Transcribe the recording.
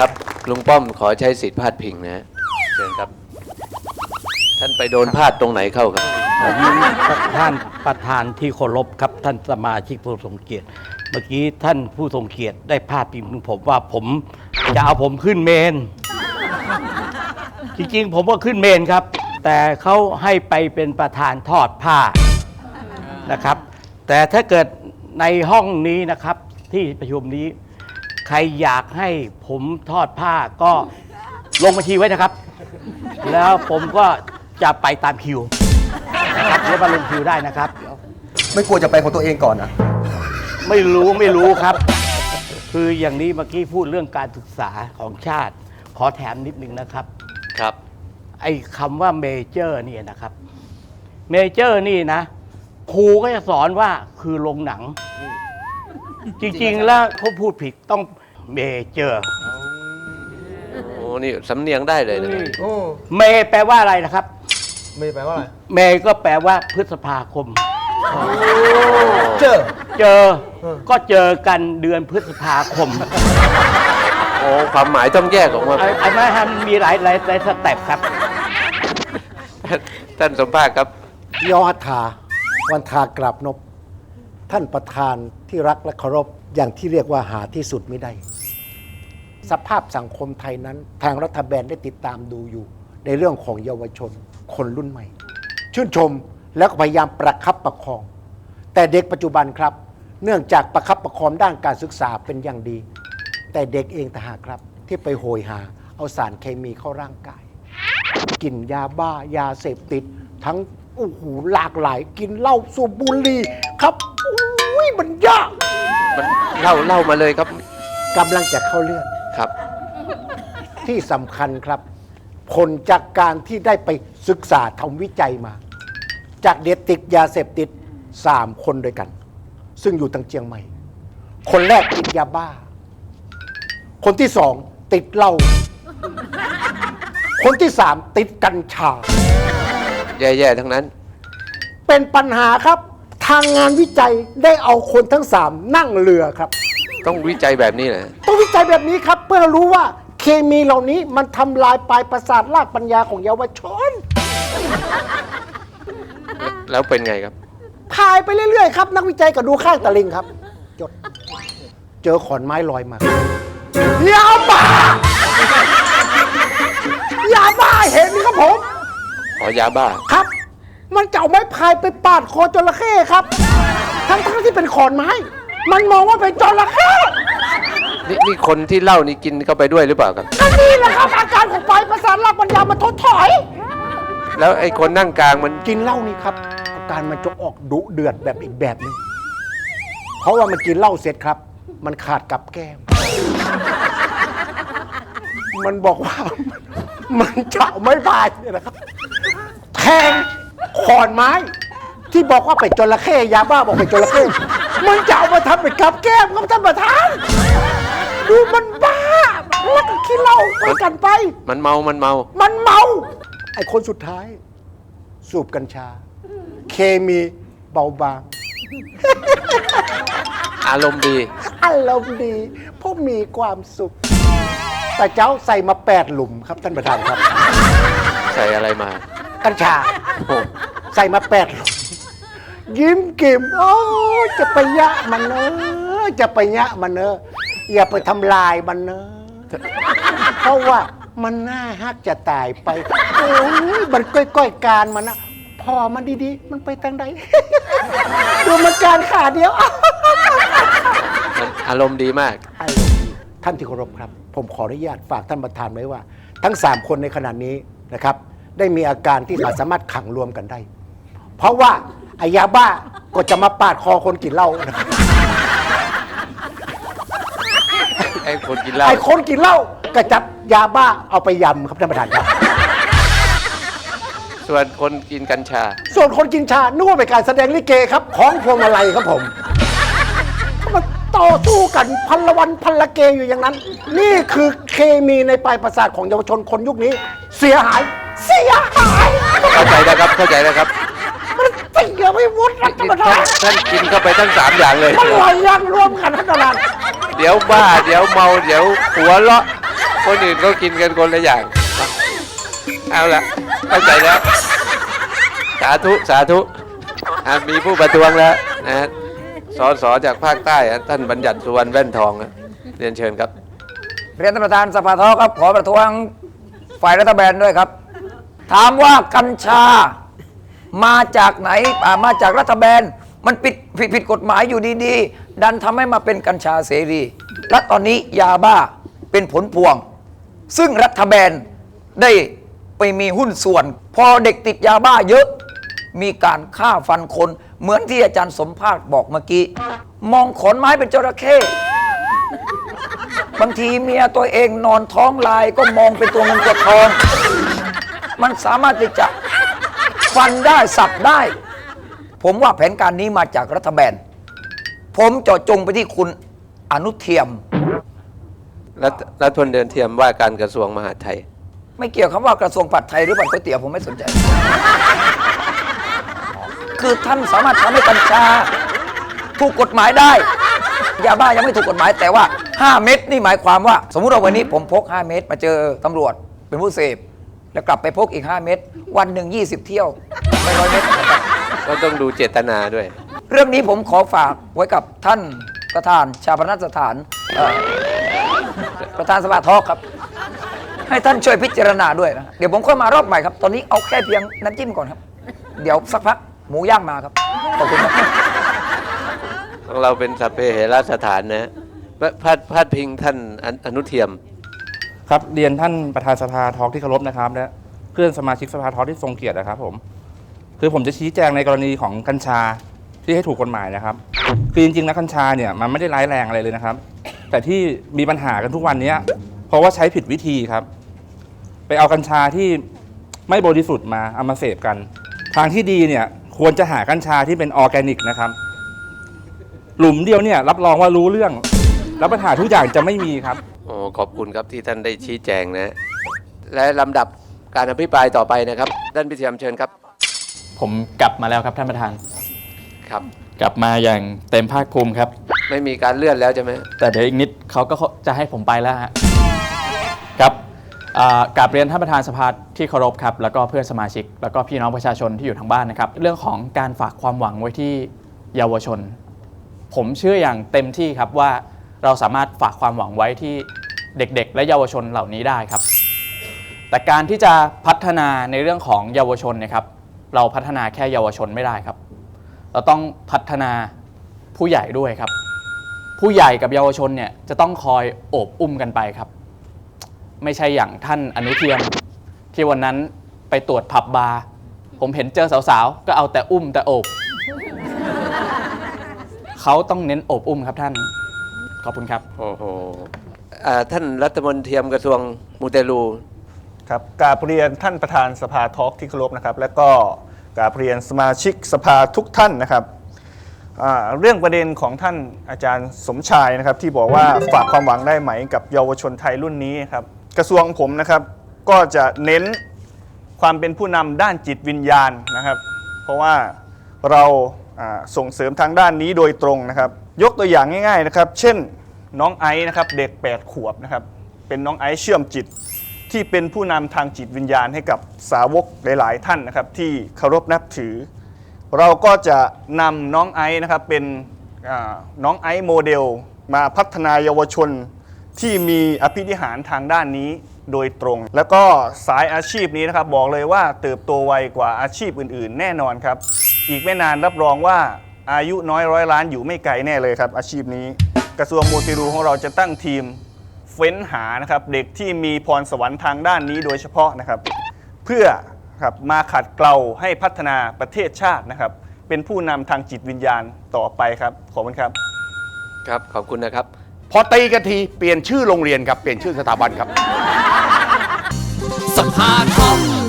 ครับลุงป้อมขอใช้สิทธิ์พาดพิงนะฮะเชิญครับ ท่านไปโดนพาดตรงไหนเข้าครับ ท่านประธานที่เคารพครับท่านสมาชิกผู้ทรงเกียรติ เมื่อกี้ท่านผู้ทรงเกียรติได้พาดพิงถึงผมว่าผมจะเอาผมขึ้นเมน จริงๆ ผมก็ขึ้นเมนครับ แต่เขาให้ไปเป็นประธานทอดผ้านะครับ แต่ถ้าเกิดในห้องนี้นะครับที่ประชุมนี้ ใครอยากให้ผมทอดผ้าก็ลงบัญชีไว้นะครับ แล้วผมก็จะไปตามคิวนะครับเรียกว่าลงคิวได้นะครับ ไม่กลัวจะไปของตัวเองก่อนนะ ไม่รู้ไม่รู้ครับ คืออย่างนี้เมื่อกี้พูดเรื่องการศึกษาของชาติ ขอแถมนิดนึงนะครับ ครับ ไอ้คำว่าเมเจอร์นี่นะครับ เมเจอร์นี่นะครูก็จะสอนว่าคือโรงหนัง จริงๆ แล้วเขาพูดผิดต้อง เมเจอร์โอ้นี่สำเนียงได้เลยนะครับโอ้เมแปลว่าอะไรนะครับ ไม่แปลว่าอะไรเมก็แปลว่าพฤษภาคม เจอ เจอ ก็เจอกันเดือนพฤษภาคมโอ้ความหมายต้องแยกออกมาไอ้ไอ้ไม่ฮะมันมีหลายหลายหลายสเต็ปครับ ท่านสมภาคครับยอดทาวันทากราบนบ ท่านประธานที่รักและเคารพอย่างที่เรียกว่าหาที่สุดไม่ได้ สภาพสังคมไทยนั้น ทางรัฐบาลได้ติดตามดูอยู่ ในเรื่องของเยาวชนคนรุ่นใหม่ ชื่นชมแล้วก็พยายามประคับประคอง แต่เด็กปัจจุบันครับ เนื่องจากประคับประคองด้านการศึกษาเป็นอย่างดี แต่เด็กเองต่างหากครับ ที่ไปโหยหา เอาสารเคมีเข้าร่างกาย กินยาบ้ายาเสพติด ทั้งโอ้โหหลากหลาย กินเหล้าสูบบุหรี่ครับอุ้ยมันยาก มันเล่าเล่ามาเลยครับ กำลังจะเข้าเรื่อง ครับ ที่สำคัญครับ ผลจากการที่ได้ไปศึกษาทำวิจัยมา จากเด็กติดยาเสพติดสามคนด้วยกัน ซึ่งอยู่ตังเจียงใหม่ คนแรกติดยาบ้า คนที่สองติดเหล้าคนที่สามติดกัญชา แย่ๆทั้งนั้น เป็นปัญหาครับ ทางงานวิจัยได้เอาคนทั้งสามนั่งเรือครับ ต้องวิจัยแบบนี้นะต้องวิจัยแบบนี้ครับ เพื่อรู้ว่าเคมีเหล่านี้มันทำลายปลายประสาทรากปัญญาของเยาวชน แล้วเป็นไงครับ พายไปเรื่อยๆครับ นักวิจัยก็ดูข้างตะลิงครับ จด เจอขอนไม้ลอยมายาบ้ายาบ้าเห็นครับผม ขอยาบ้า ครับ มันจะเอาไม้พายไปปาดคอจระเข้ครับ ทั้งๆที่เป็นขอนไม้ มันมองว่าเป็นจระเข้นี่นี่คนที่เล่านี่กินเข้าไปด้วยหรือเปล่าครับ ก็นี่แหละครับอาการของปลายประสาทรากปัญญามันทดถอย แล้วไอ้คนนั่งกลางมันกินเหล้านี่ครับอาการมันจะออกดุเดือดแบบอีกแบบหนึงเพราะว่ามันกินเหล้าเสร็จครับ มันขาดกับแก้ม มันบอกว่า มันจะเอาไม่บายเนี่ยนะครับ แทงขอนไม้ ที่บอกว่าเป็นจระเข้ยาบ้าบอกเป็นจระเข้ มันจะเอามาทำเป็นกับแก้มครับท่านประธาน ดูมันบ้า แล้วก็ขี้เหล้าไปกันไป มันเมา มันเมา มันเมา ไอ้คนสุดท้าย สูบกัญชา เคมีเบาบาง อารมณ์ดี อารมณ์ดีเพราะมีความสุข แต่เจ้าใส่มาแปดหลุมครับท่านประธานครับ ใส่อะไรมา กัญชา โอ้ ใส่มาแปดหลุม ยิ้มกิ่มโอ้ยจะไปยะมันเนอะจะไปยะมันเนอะอย่าไปทำลายมันเนอะเพราะว่ามันน่าฮักจะตายไปโอ้ยมันก้อยๆการมันนะพอมันดีๆ มันไปทางใด ดูมันการขาเดียวมันอารมณ์ดีมากอารมณ์ดีท่านที่เคารพครับ ผมขออนุญาตฝากท่านประธานไว้ว่า ทั้ง 3 คนในขณะนี้นะครับ ได้มีอาการที่สามารถขังรวมกันได้ เพราะว่า ไอยาบ้าก็จะมาปาดคอคนกินเหล้านะครับไอ้คนกินเหล้าไอคนกินเหล้าก็จับยาบ้าเอาไปยำครับท่านประธานครับ ส่วนคนกินกัญชา ส่วนคนกินชานึกว่าเป็นการแสดงลิเกครับ ของพวงมาลัยครับผมมันต่อสู้กันพันละวันพันละเกอยู่อย่างนั้น นี่คือเคมีในปลายประสาทของเยาวชนคนยุคนี้ เสียหาย เสียหาย เข้าใจนะครับ เข้าใจนะครับ มันเสียไม่หมดครับท่านประธาท่านนท่านกินเข้าไปทั้งสามอย่างเลยมันลอยยังรวมกันท่านประธานเดี๋ยวบ้า เดี๋ยวเมา เดี๋ยวหัวเราะ คนอื่นเขากินกันคนละอย่าง เอาละเข้าใจแล้ว สาธุ สาธุอะมีผู้ประท้วงแล้วนะฮะสสจากภาคใต้อะท่านบัญญัติสุวรรณแว่นทองอะเรียนเชิญครับเรียนท่านประธานสภาทอครับขอประท้วงฝ่ายรัฐบาลด้วยครับ ถามว่ากัญชา มาจากไหนอ่ามาจากรัฐบาลมันผิดผิดผิดกฎหมายอยู่ดีๆ ดันทำให้มาเป็นกัญชาเสรี และตอนนี้ยาบ้าเป็นผลพวง ซึ่งรัฐบาลได้ไปมีหุ้นส่วน พอเด็กติดยาบ้าเยอะ มีการฆ่าฟันคน เหมือนที่อาจารย์สมภาคบอกเมื่อกี้ มองขอนไม้เป็นจระเข้ บางทีเมียตัวเองนอนท้องลายก็มองเป็นตัวเงินตัวทอง มันสามารถที่จะ ฟันได้สับได้ ผมว่าแผนการนี้มาจากรัฐบาลผมเจาะจงไปที่คุณอนุเทียม รัฐรัฐพลเดินเทียมว่าการกระทรวงมหาดไทย ไม่เกี่ยวคำว่ากระทรวงผัดไทยหรือผัดก๋วยเตี๋ยวผมไม่สนใจ คือท่านสามารถทำให้กัญชาถูกกฎหมายได้ ยาบ้ายังไม่ถูกกฎหมายแต่ว่า 5 เม็ดนี่หมายความว่า สมมุติว่าวันนี้ผมพก 5 เม็ดมาเจอตำรวจเป็นผู้เสพ แล้วกลับไปพกอีก 5 เม็ดวันหนึ่ง20 เที่ยวไม่ร้อยเม็ดก็ต้องดูเจตนาด้วย เรื่องนี้ผมขอฝากไว้กับท่านประธานชาปนสถานเอ่อประธานสภาทอล์กครับ ให้ท่านช่วยพิจารณาด้วยนะเดี๋ยวผมค่อยมารอบใหม่ครับ ตอนนี้เอาแค่เพียงน้ำจิ้มก่อนครับ เดี๋ยวสักพักหมูย่างมาครับขอบคุณครับ ของเราเป็นสัพเพเหระสถานนะพาพาดพาดพิงท่านออนุเทียม ครับเรียนท่านประธานสภาทอกที่เคารพนะครับ และเพื่อนสมาชิกสภาทอกที่ทรงเกียรตินะครับ ผม คือผมจะชี้แจงในกรณีของกัญชาที่ให้ถูกกฎหมายนะครับ คือจริงๆแล้วกัญชาเนี่ยมันไม่ได้ร้ายแรงอะไรเลยนะครับ แต่ที่มีปัญหากันทุกวันเนี้ยเพราะว่าใช้ผิดวิธีครับ ไปเอากัญชาที่ไม่บริสุทธิ์มาเอามาเสพกัน ทางที่ดีเนี่ยควรจะหากัญชาที่เป็นออร์แกนิกนะครับ หลุมเดียวเนี่ยรับรองว่ารู้เรื่อง แล้วปัญหาทุกอย่างจะไม่มีครับ โอ้ขอบคุณครับที่ท่านได้ชี้แจงนะ และลำดับการอภิปรายต่อไปนะครับ ท่านพิเทียมเชิญครับผมกลับมาแล้วครับท่านประธาน ครับ กลับมาอย่างเต็มภาคภูมิครับ ไม่มีการเลื่อนแล้วใช่ไหมแต่เดี๋ยวอีกนิดเขาก็จะให้ผมไปแล้วฮะครับอ่ากราบเรียนท่านประธานสภาที่เคารพครับ แล้วก็เพื่อนสมาชิก แล้วก็พี่น้องประชาชนที่อยู่ทางบ้านนะครับ เรื่องของการฝากความหวังไว้ที่เยาวชน ผมเชื่ออย่างเต็มที่ครับว่า เราสามารถฝากความหวังไว้ที่เด็กๆ และเยาวชนเหล่านี้ได้ครับ แต่การที่จะพัฒนาในเรื่องของเยาวชนเนะครับ เราพัฒนาแค่เยาวชนไม่ได้ครับ เราต้องพัฒนาผู้ใหญ่ด้วยครับ ผู้ใหญ่กับเยาวชนเนี่ยจะต้องคอยโอบอุ้มกันไปครับ ไม่ใช่อย่างท่านอนุเทียมที่วันนั้นไปตรวจผับบาร์ผมเห็นเจอสาวๆ ก็เอาแต่อุ้มแต่โอบ เขาต้องเน้นโอบอุ้มครับท่าน ขอบคุณครับ โอ้โหอ่าท่านรัฐมนตรีกระทรวงมูเตลู ครับกราบเรียนท่านประธานสภาทอล์กที่เคารพนะครับ และก็กราบเรียนสมาชิกสภาทุกท่านนะครับอ่าเรื่องประเด็นของท่านอาจารย์สมชายนะครับ ที่บอกว่าฝากความหวังได้ไหมกับเยาวชนไทยรุ่นนี้ครับ กระทรวงผมนะครับก็จะเน้นความเป็นผู้นำด้านจิตวิญญาณนะครับ เพราะว่าเราอ่าส่งเสริมทางด้านนี้โดยตรงนะครับ ยกตัวอย่างง่าย ๆนะครับ เช่นน้องไอซ์นะครับเด็ก 8 ขวบนะครับ เป็นน้องไอซ์เชื่อมจิตที่เป็นผู้นำทางจิตวิญญาณให้กับสาวกหลาย ๆ ท่านนะครับ ที่เคารพนับถือ เราก็จะนำน้องไอซ์นะครับเป็นน้องไอซ์โมเดล มาพัฒนาเยาวชนที่มีอภินิหารทางด้านนี้โดยตรง แล้วก็สายอาชีพนี้นะครับบอกเลยว่าเติบโตไวกว่าอาชีพอื่น ๆ แน่นอนครับ อีกไม่นานรับรองว่า อายุน้อยร้อยล้านอยู่ไม่ไกลแน่เลยครับ อาชีพนี้ กระทรวงมูติรูของเราจะตั้งทีมเฟ้นหานะครับเด็กที่มีพรสวรรค์ทางด้านนี้โดยเฉพาะนะครับ เพื่อครับมาขัดเกลาให้พัฒนาประเทศชาตินะครับ เป็นผู้นำทางจิตวิญญาณต่อไปครับ ขอบคุณครับ ครับ ขอบคุณนะครับ พอตีกันทีเปลี่ยนชื่อโรงเรียนครับ เปลี่ยนชื่อสถาบันครับ สภาทอง